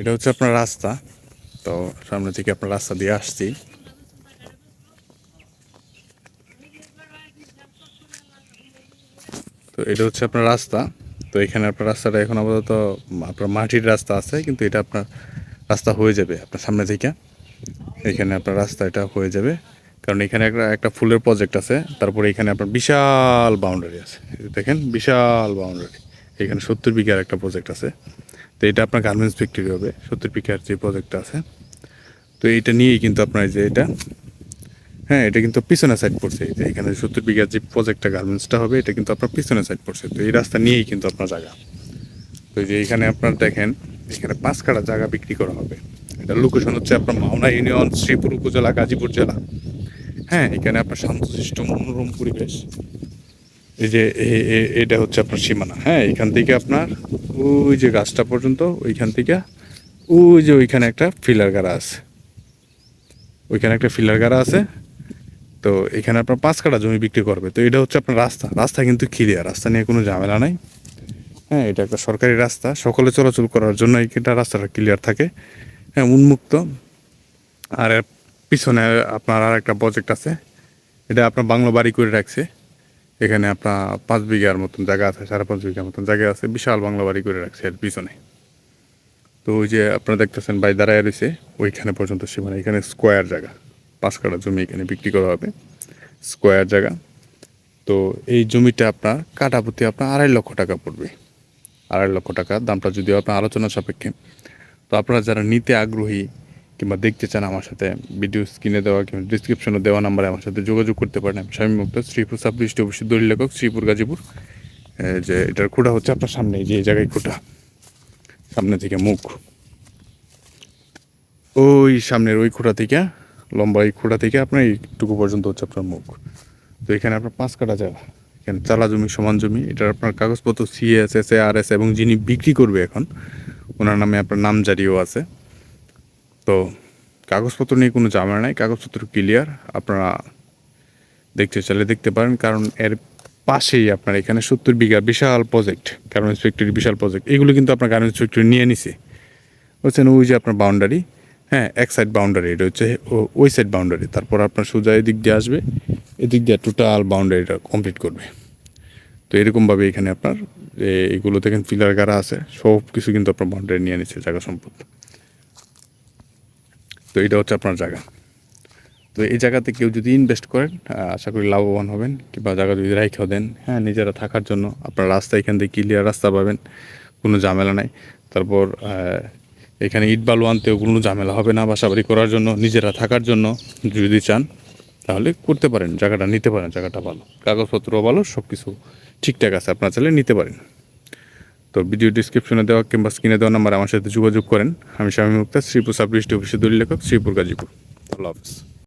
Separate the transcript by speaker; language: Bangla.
Speaker 1: এটা হচ্ছে আপনার রাস্তা। তো সামনে থেকে আপনার রাস্তা দিয়ে আসছি। তো এটা হচ্ছে আপনার রাস্তা। তো এখানে আপনার রাস্তাটা এখন আপাতত আপনার মাটির রাস্তা আছে, কিন্তু এটা আপনার রাস্তা হয়ে যাবে আপনার সামনে থেকে। এখানে আপনার রাস্তা এটা হয়ে যাবে। কারণ এখানে একটা একটা ফুলের প্রজেক্ট আছে, তারপরে এখানে আপনার বিশাল বাউন্ডারি আছে। দেখেন, বিশাল বাউন্ডারি এখানে সত্তর বিঘার একটা প্রজেক্ট আছে। তো এটা আপনার গার্মেন্টস ফ্যাক্টরি হবে, সত্তর বিঘার যে প্রজেক্টটা আছে। তো এইটা নিয়েই কিন্তু আপনার যে এটা হ্যাঁ এটা কিন্তু পিছনে সাইড পড়ছে। যে এখানে সত্তর বিঘার যে প্রজেক্টটা গার্মেন্টসটা হবে, এটা কিন্তু আপনার পিছনে সাইড পড়ছে। তো এই রাস্তা নিয়েই কিন্তু আপনার জায়গা। তো যে এখানে আপনার দেখেন, এখানে পাঁচ কাটা জায়গা বিক্রি করা হবে। এটা লোকেশন হচ্ছে আপনার মাওনা ইউনিয়ন, শ্রীপুর উপজেলা, গাজীপুর জেলা। হ্যাঁ এখানে আপনার শান্তশিষ্ট মনোরম পরিবেশ। এই যে এটা হচ্ছে আপনার সীমানা। হ্যাঁ এখান থেকে আপনার ওই যে গাছটা পর্যন্ত, ওইখান থেকে ওই যে ওইখানে একটা ফিলার গাড়া আছে। ওইখানে একটা ফিলার গাড়া আছে। তো এখানে আপনার পাঁচ কাটা জমি বিক্রি করবে। তো এটা হচ্ছে আপনার রাস্তা। রাস্তা কিন্তু ক্লিয়ার, রাস্তা নিয়ে কোনো ঝামেলা নাই। হ্যাঁ এটা একটা সরকারি রাস্তা। সকলে চলাচল করার জন্য এইটা রাস্তাটা ক্লিয়ার থাকে। হ্যাঁ উন্মুক্ত। আর পিছনে আপনার আর একটা প্রজেক্ট আছে। এটা আপনার বাংলো বাড়ি করে রাখছে। এখানে আপনার পাঁচ বিঘার মতন জায়গা আছে, সাড়ে পাঁচ বিঘার মতন জায়গা আছে, বিশাল বাংলা বাড়ি করে রাখছে এর পিছনে। তো ওই যে আপনারা দেখতেছেন বাই দাঁড়ায় রয়েছে, ওইখানে পর্যন্ত সীমানা এখানে স্কোয়ার জায়গা, পাঁচ কাটা জমি এখানে বিক্রি করা হবে, স্কোয়ার জায়গা। তো এই জমিটা আপনার কাটা প্রতি আপনার আড়াই লক্ষ টাকা পড়বে। আড়াই লক্ষ টাকা, দামটা যদিও আপনার আলোচনা সাপেক্ষে। তো আপনারা যারা নিতে আগ্রহী কিংবা দেখতে চান আমার সাথে ভিডিও স্ক্রিনে দেওয়া কিংবা ডিসক্রিপশনে দেওয়া নাম্বারে আমার সাথে যোগাযোগ করতে পারেন আমি। স্বামী মুক্ত শ্রীপুর সাব দৃষ্টি অফিসের দলিল লেখক, শ্রীপুর, গাজীপুর। যে এটার খুঁটা হচ্ছে আপনার সামনে যে, এই জায়গায় খুঁটা। সামনে থেকে মুখ। ওই সামনের ওই খুঁটা থেকে, লম্বা এই খুঁটা থেকে আপনার এইটুকু পর্যন্ত হচ্ছে আপনার মুখ। তো এখানে আপনার পাঁচ কাটা জায়গা এখানে চালা জমি, সমান জমি। এটার আপনার কাগজপত্র সিএস এস আর এস এবং যিনি বিক্রি করবে এখন, ওনার নামে আপনার নাম জারিও আছে। তো কাগজপত্র নিয়ে কোনো ঝামেলা নাই, কাগজপত্র ক্লিয়ার আপনারা দেখতে চাইলে দেখতে পারেন, কারণ এর পাশেই আপনার এখানে সত্তর বিঘা বিশাল প্রজেক্ট গার্মেন্টস ফ্যাক্টরি বিশাল প্রজেক্ট এগুলো কিন্তু আপনার গার্মেন্টস ফ্যাক্টরি নিয়ে নিছে। বুঝছেন ওই যে আপনার বাউন্ডারি হ্যাঁ এক সাইড বাউন্ডারি এটা হচ্ছে ওই সাইড বাউন্ডারি তারপর আপনার সোজা এদিক দিয়ে আসবে, এদিক দিয়ে টোটাল বাউন্ডারিটা কমপ্লিট করবে। তো এরকমভাবে এখানে আপনার এগুলো দেখেন ফিলার গাড়া আছে সব কিছু কিন্তু আপনার বাউন্ডারি নিয়ে নিচ্ছে জায়গা সম্পদ। তো এটা হচ্ছে আপনার জায়গা। তো এই জায়গাতে কেউ যদি ইনভেস্ট করেন আশা করি লাভবান হবেন কিংবা জায়গা যদি রাইখাও দেন হ্যাঁ নিজেরা থাকার জন্য আপনার রাস্তা এখান থেকে ক্লিয়ার রাস্তা পাবেন, কোনো ঝামেলা নাই। তারপর এখানে ইট বালু আনতেও কোনো ঝামেলা হবে না বাসাবাড়ি করার জন্য, নিজেরা থাকার জন্য যদি চান, তাহলে করতে পারেন, জায়গাটা নিতে পারেন, জায়গাটা ভালো। কাগজপত্রও ভালো সব কিছু ঠিকঠাক আছে, আপনার চাইলে নিতে পারেন। তো ভিডিও ডিসক্রিপশনে দেওয়া কিংবা স্ক্রিনে দেওয়া নাম্বার আমার সাথে যোগাযোগ করেন। আমি স্বামী মুক্তা শ্রীপুর সাব ডিস্ট্রিক্ট অফিসের দলিল লেখক, শ্রীপুর গাজীপুর। আল্লাহ হাফিজ।